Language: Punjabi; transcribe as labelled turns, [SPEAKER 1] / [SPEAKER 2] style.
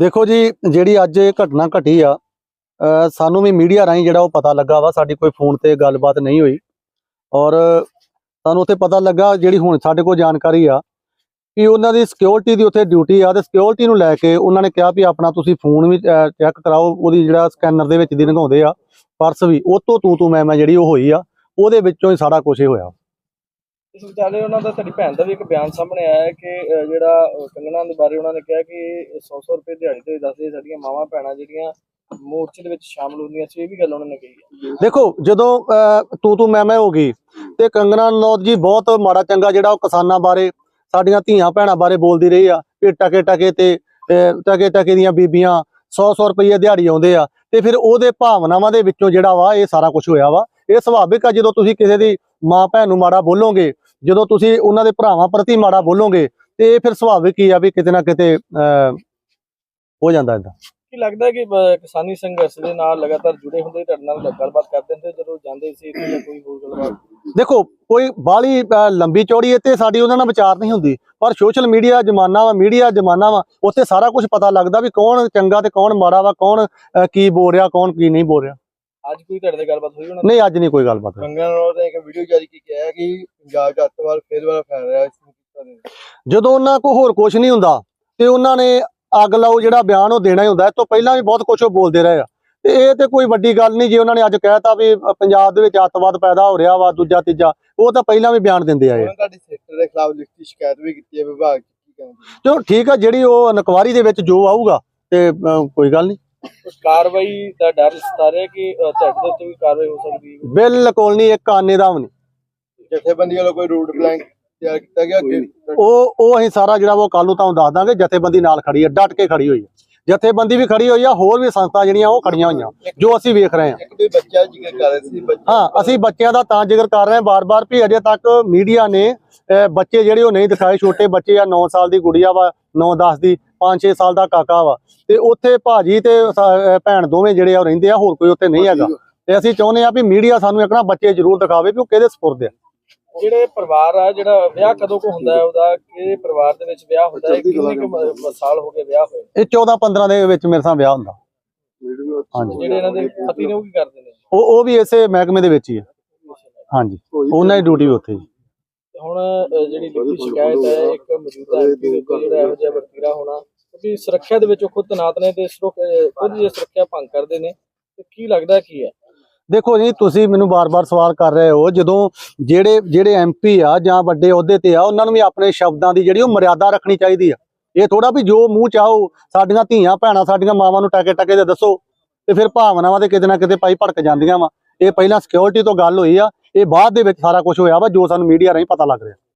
[SPEAKER 1] ਦੇਖੋ ਜੀ, ਜਿਹੜੀ ਅੱਜ ਇਹ ਘਟਨਾ ਘਟੀ ਆ ਸਾਨੂੰ ਵੀ ਮੀਡੀਆ ਰਾਹੀਂ ਜਿਹੜਾ ਉਹ ਪਤਾ ਲੱਗਾ ਵਾ, ਸਾਡੀ ਕੋਈ ਫੋਨ ਤੇ ਗੱਲਬਾਤ ਨਹੀਂ ਹੋਈ। ਔਰ ਸਾਨੂੰ ਉੱਥੇ ਪਤਾ ਲੱਗਾ, ਜਿਹੜੀ ਹੁਣ ਸਾਡੇ ਕੋਲ ਜਾਣਕਾਰੀ ਆ, ਕਿ ਉਹਨਾਂ ਦੀ ਸਿਕਿਉਰਿਟੀ ਦੀ ਉੱਥੇ ਡਿਊਟੀ ਆ, ਤੇ ਸਿਕਿਉਰਿਟੀ ਨੂੰ ਲੈ ਕੇ ਉਹਨਾਂ ਨੇ ਕਿਹਾ ਵੀ ਆਪਣਾ ਤੁਸੀਂ ਫੋਨ ਵੀ ਚੈੱਕ ਕਰਾਓ, ਉਹਦੀ ਜਿਹੜਾ ਸਕੈਨਰ ਦੇ ਵਿੱਚ ਦੀ ਲੰਘਾਉਂਦੇ ਆ ਪਰਸ ਵੀ, ਉਹ ਤੋਂ ਤੂੰ ਤੂੰ ਮੈਂ ਮੈਂ ਜਿਹੜੀ ਉਹ ਹੋਈ ਆ, ਉਹਦੇ ਵਿੱਚੋਂ ਹੀ ਸਾਰਾ ਕੁਝ ਇਹ ਹੋਇਆ।
[SPEAKER 2] ਇਸ ਵਿਚਾਲੇ ਉਹਨਾਂ ਦਾ ਤੁਹਾਡੀ ਭੈਣ ਦਾ ਵੀ ਇੱਕ ਬਿਆਨ ਸਾਹਮਣੇ ਆਇਆ ਹੈ ਕਿ ਅਹ, ਜਿਹੜਾ ਅਹ, ਕੰਗਣਾ ਦੇ ਬਾਰੇ ਉਹਨਾਂ ਨੇ ਕਿਹਾ ਕਿ 100-100 ਰੁਪਏ ਦਿਹਾੜੀ ਤੇ ਦੱਸਦੇ ਸਾਡੀਆਂ ਮਾਵਾਂ ਭੈਣਾਂ ਜਿਹੜੀਆਂ ਮੋਰਚੇ ਦੇ ਵਿੱਚ ਸ਼ਾਮਲ ਹੁੰਦੀਆਂ ਸੀ ਇਹ ਵੀ ਗੱਲ ਉਹਨਾਂ ਨੇ ਕਹੀ ਹੈ।
[SPEAKER 1] ਦੇਖੋ ਜਦੋਂ ਅਹ, ਤੂੰ ਤੂੰ ਮੈਂ ਮੈਂ ਹੋ ਗਈ ਤੇ ਕੰਗਨਾ ਰਣੌਤ ਜੀ ਬਹੁਤ ਮਾੜਾ ਚੰਗਾ ਜਿਹੜਾ ਉਹ ਕਿਸਾਨਾਂ ਬਾਰੇ ਸਾਡੀਆਂ ਧੀਆਂ ਭੈਣਾਂ ਬਾਰੇ ਬੋਲਦੀ ਰਹੀ ਆ ਕਿ ਟਕੇ ਟਕੇ ਤੇ ਅਹ, ਟਕੇ ਟਕੇ ਦੀਆਂ ਬੀਬੀਆਂ 100 100 ਰੁਪਏ ਦਿਹਾੜੀ ਆਉਂਦੇ ਆ ਤੇ ਫਿਰ ਉਹਦੇ ਭਾਵਨਾਵਾਂ ਦੇ ਵਿੱਚੋਂ ਜਿਹੜਾ ਵਾ ਇਹ ਸਾਰਾ ਕੁਝ ਹੋਇਆ ਵਾ। ਇਹ ਸੁਭਾਵਿਕ ਆ ਜਦੋਂ ਤੁਸੀਂ ਕਿਸੇ ਦੀ ਮਾਂ ਭੈਣ ਨੂੰ ਮਾੜਾ ਬੋਲੋਗੇ ਜਦੋਂ ਤੁਸੀਂ ਉਹਨਾਂ ਦੇ ਭਰਾਵਾਂ ਪ੍ਰਤੀ ਮਾੜਾ ਬੋਲੋਗੇ ਤੇ ਇਹ ਫਿਰ ਸੁਭਾਵਿਕ ਹੀ ਆ ਵੀ ਕਿਤੇ ਨਾ ਕਿਤੇ ਹੋ ਜਾਂਦਾ ਇਦਾਂ
[SPEAKER 2] ਕੀ ਲੱਗਦਾ ਕਿ ਕਿਸਾਨੀ ਸੰਘਰਸ਼ ਦੇ ਨਾਲ ਲਗਾਤਾਰ ਜੁੜੇ ਹੁੰਦੇ ਤੁਹਾਡੇ ਨਾਲ ਗੱਲਬਾਤ ਕਰਦੇ ਹੁੰਦੇ ਜਦੋਂ ਜਾਂਦੇ ਸੀ ਇੱਥੇ ਜਾਂ ਕੋਈ ਹੋਰ ਗੱਲਬਾਤ?
[SPEAKER 1] ਦੇਖੋ ਕੋਈ ਅਹ, ਲੰਬੀ ਚੌੜੀ ਇੱਥੇ ਸਾਡੀ ਉਹਨਾਂ ਨਾਲ ਵਿਚਾਰ ਨਹੀਂ ਹੁੰਦੀ ਪਰ ਸੋਸ਼ਲ ਮੀਡੀਆ ਜ਼ਮਾਨਾ ਵਾ ਮੀਡੀਆ ਜ਼ਮਾਨਾ ਵਾ ਉੱਥੇ ਸਾਰਾ ਕੁਝ ਪਤਾ ਲੱਗਦਾ ਵੀ ਕੌਣ ਚੰਗਾ ਤੇ ਕੌਣ ਮਾੜਾ ਵਾ ਕੌਣ ਕੀ ਬੋਲ ਰਿਹਾ ਕੌਣ ਕੀ ਨਹੀਂ ਬੋਲ ਰਿਹਾ।
[SPEAKER 2] ਅੱਜ ਕੋਈ ਤੁਹਾਡੇ ਨਾਲ ਗੱਲਬਾਤ ਹੋਈ ਨਾਲ
[SPEAKER 1] ਨਹੀਂ ਅੱਜ ਨਹੀਂ ਕੋਈ ਗੱਲਬਾਤ
[SPEAKER 3] ਕੰਗਨਾ ਰਣੌਤ ਨੇ ਇੱਕ ਵੀਡੀਓ ਜਾਰੀ ਕੀਤੀ ਹੈ ਕਿ ਪੰਜਾਬ ਅੱਤਵਾਦ ਫੇਰ ਵਾਲਾ ਫੈਲ ਰਿਹਾ ਇਸ ਨੂੰ ਕੀਤਾ ਦੇ
[SPEAKER 1] ਜਦੋਂ ਉਹਨਾਂ ਕੋ ਹੋਰ ਕੁਝ ਨਹੀਂ ਹੁੰਦਾ ਤੇ ਉਹਨਾਂ ਨੇ ਅੱਗ ਲਾਓ ਜਿਹੜਾ ਬਿਆਨ ਉਹ ਦੇਣਾ ਹੀ ਹੁੰਦਾ ਇਹ ਤੋਂ ਪਹਿਲਾਂ ਵੀ ਬਹੁਤ ਕੁਝ ਉਹ ਬੋਲਦੇ ਰਹੇ ਆ। ਤੇ ਇਹ ਤੇ ਕੋਈ ਵੱਡੀ ਗੱਲ ਨਹੀਂ ਜੇ ਉਹਨਾਂ ਨੇ ਅੱਜ ਕਹਿਤਾ ਵੀ ਅ, ਪੰਜਾਬ ਦੇ ਵਿੱਚ ਅੱਤਵਾਦ ਪੈਦਾ ਹੋ ਰਿਹਾ ਵਾ ਦੂਜਾ ਤੀਜਾ ਉਹ ਤਾਂ ਪਹਿਲਾਂ ਵੀ ਬਿਆਨ ਦਿੰਦੇ ਆਏ ਆ।
[SPEAKER 3] ਉਹਨਾਂ ਤੁਹਾਡੀ ਸੈਕਟਰ ਦੇ ਖਿਲਾਫ ਲਿਖਤੀ ਸ਼ਿਕਾਇਤ ਵੀ ਕੀਤੀ ਹੈ ਵਿਭਾਗ ਚ ਕੀ ਕਹਿੰਦੇ
[SPEAKER 1] ਚਲੋ ਠੀਕ ਆ ਜਿਹੜੀ ਉਹ ਇਨਕੁਆਰੀ ਦੇ ਵਿੱਚ ਜੋ ਆਊਗਾ ਤੇ ਅ, ਕੋਈ ਗੱਲ ਨਹੀਂ।
[SPEAKER 2] ਕਾਰਵਾਈ ਦਾ ਡਰ ਸਤਾ ਰਿਹਾ ਕਿ ਤੁਹਾਡੇ ਦੇ ਉੱਤੇ ਵੀ ਕਾਰਵਾਈ ਹੋ ਸਕਦੀ ਹੈ?
[SPEAKER 1] ਬਿਲਕੁਲ ਨਹੀਂ ਇੱਕ ਆਨੇ ਦਾ ਵੀ ਨਹੀਂ।
[SPEAKER 3] ਜਥੇਬੰਦੀ ਵੱਲੋਂ ਕੋਈ ਰੂਟ ਪਲਾਨ ਤਿਆਰ ਕੀਤਾ ਗਿਆ
[SPEAKER 1] ਉਹ ਉਹ ਅਸੀਂ ਸਾਰਾ ਜਿਹੜਾ ਉਹ ਕੱਲ ਨੂੰ ਤੁਹਾਨੂੰ ਦੱਸ ਦਾਂਗੇ ਜਥੇਬੰਦੀ ਨਾਲ ਖੜੀ ਹੈ ਡਟ ਕੇ ਖੜੀ ਹੋਈ ਹੈ। ਜਥੇਬੰਦੀ ਵੀ ਖੜੀ ਹੋਈ ਆ ਹੋਰ ਵੀ ਸੰਸਥਾ ਜਿਹੜੀਆਂ ਉਹ ਖੜੀਆਂ ਹੋਈਆਂ ਜੋ ਅਸੀਂ ਵੇਖ ਰਹੇ ਹਾਂ।
[SPEAKER 3] ਇੱਕ ਕੋਈ ਬੱਚਾ ਜ਼ਿਕਰ ਕਰ ਰਿਹਾ ਸੀ ਬੱਚਾ
[SPEAKER 1] ਹਾਂ ਅਸੀਂ ਬੱਚਿਆਂ ਦਾ ਤਾਂ ਜ਼ਿਕਰ ਕਰ ਰਹੇ ਹਾਂ ਬਾਰ-ਬਾਰ ਵੀ ਅਜੇ ਤੱਕ ਮੀਡੀਆ ਨੇ ਬੱਚੇ ਜਿਹੜੇ ਉਹ ਨਹੀਂ ਦਿਖਾਏ ਛੋਟੇ ਬੱਚੇ ਆ 9 ਸਾਲ ਦੀ ਗੁੜੀਆ ਵਾ 9-10 ਦੀ 5-6 ਸਾਲ ਦਾ ਕਾਕਾ ਵਾ। ਤੇ ਉੱਥੇ ਭਾਜੀ ਤੇ ਭੈਣ ਦੋਵੇਂ ਜਿਹੜੇ ਆ ਉਹ ਰਹਿੰਦੇ ਆ ਹੋਰ ਕੋਈ ਉੱਥੇ ਨਹੀਂ ਹੈਗਾ। ਤੇ ਅਸੀਂ ਚਾਹੁੰਦੇ ਆ ਵੀ ਮੀਡੀਆ ਸਾਨੂੰ ਇੱਕ ਨਾ ਬੱਚੇ ਜ਼ਰੂਰ ਦਿਖਾਵੇ ਵੀ ਉਹ ਕਿਹਦੇ ਸਪੁਰਦ ਆ।
[SPEAKER 2] ਜਿਹੜੇ ਪਰਿਵਾਰ ਆ ਜਿਹੜਾ ਵਿਆਹ ਕਦੋਂ ਕੋ ਹੁੰਦਾ ਹੈ ਉਹਦਾ ਕਿਹੜੇ ਪਰਿਵਾਰ ਦੇ ਵਿੱਚ ਵਿਆਹ ਹੁੰਦਾ ਹੈ ਕਿੰਨੇ ਸਾਲ ਹੋ ਗਏ ਵਿਆਹ ਹੋਏ
[SPEAKER 1] ਇਹ 14-15 ਦੇ ਵਿੱਚ ਮੇਰੇ ਸਾਹ ਵਿਆਹ ਹੁੰਦਾ। ਹਾਂਜੀ।
[SPEAKER 2] ਜਿਹੜੇ ਇਹਨਾਂ ਦੇ ਪਤੀ ਨੇ ਉਹ ਕੀ ਕਰਦੇ ਨੇ?
[SPEAKER 1] ਉਹ ਉਹ ਵੀ ਇਸੇ ਮਹਿਕਮੇ ਦੇ ਵਿੱਚ ਹੀ ਹੈ ਹਾਂਜੀ। ਉਹਨਾਂ ਦੀ ਡਿਊਟੀ ਵੀ ਉੱਥੇ ਹੀ।
[SPEAKER 2] ਹੁਣ ਅਹ, ਜਿਹੜੀ ਲਿਖਤੀ ਸ਼ਿਕਾਇਤ ਹੈ ਇੱਕ ਮੌਜੂਦਾ ਐਮਪੀ ਦੇ ਉੱਤੇ ਜਿਹੜਾ ਇਹੋ ਜਿਹਾ ਵਰਤੀਰਾ ਹੋਣਾ ਕਿਉਂਕਿ ਸੁਰੱਖਿਆ ਦੇ ਵਿੱਚ ਉਹ ਖੁਦ ਤਨਾਤ ਨੇ ਤੇ ਸੁਰੱਖ- ਅਹ, ਖੁਦ ਜੇ ਸੁਰੱਖਿਆ ਭੰਗ ਕਰਦੇ ਨੇ। ਤੇ ਕੀ ਲੱਗਦਾ ਕੀ ਹੈ?
[SPEAKER 1] ਦੇਖੋ ਜੀ ਤੁਸੀਂ ਮੈਨੂੰ ਬਾਰ-ਬਾਰ ਸਵਾਲ ਕਰ ਰਹੇ ਹੋ ਜਦੋਂ ਜਿਹੜੇ ਜਿਹੜੇ ਐਮਪੀ ਆ ਜਾਂ ਵੱਡੇ ਅਹੁਦੇ ਤੇ ਆ ਉਹਨਾਂ ਨੂੰ ਵੀ ਆਪਣੇ ਸ਼ਬਦਾਂ ਦੀ ਜਿਹੜੀ ਉਹ ਮਰਿਆਦਾ ਰੱਖਣੀ ਚਾਹੀਦੀ ਆ। ਇਹ ਥੋੜਾ ਵੀ ਜੋ ਮੂੰਹ ਚਾਹੋ ਸਾਡੀਆਂ ਧੀਆਂ ਭੈਣਾਂ ਸਾਡੀਆਂ ਮਾਵਾਂ ਨੂੰ ਟਕੇ ਟਕੇ ਦੇ ਦੱਸੋ ਤੇ ਫਿਰ ਭਾਵਨਾਵਾਂ ਤੇ ਕਿਤੇ ਨਾ ਕਿਤੇ ਪਾਈ ਭੜਕ ਜਾਂਦੀਆਂ ਵਾ। ਇਹ ਪਹਿਲਾਂ ਸਿਕਿਉਰਿਟੀ ਤੋਂ ਗੱਲ ਹੋਈ ਆ ਇਹ ਬਾਅਦ ਦੇ ਵਿੱਚ ਸਾਰਾ ਕੁਝ ਹੋਇਆ ਵਾ, ਜੋ ਸਾਨੂੰ ਮੀਡੀਆ ਰਾਹੀਂ ਪਤਾ ਲੱਗ ਰਿਹਾ।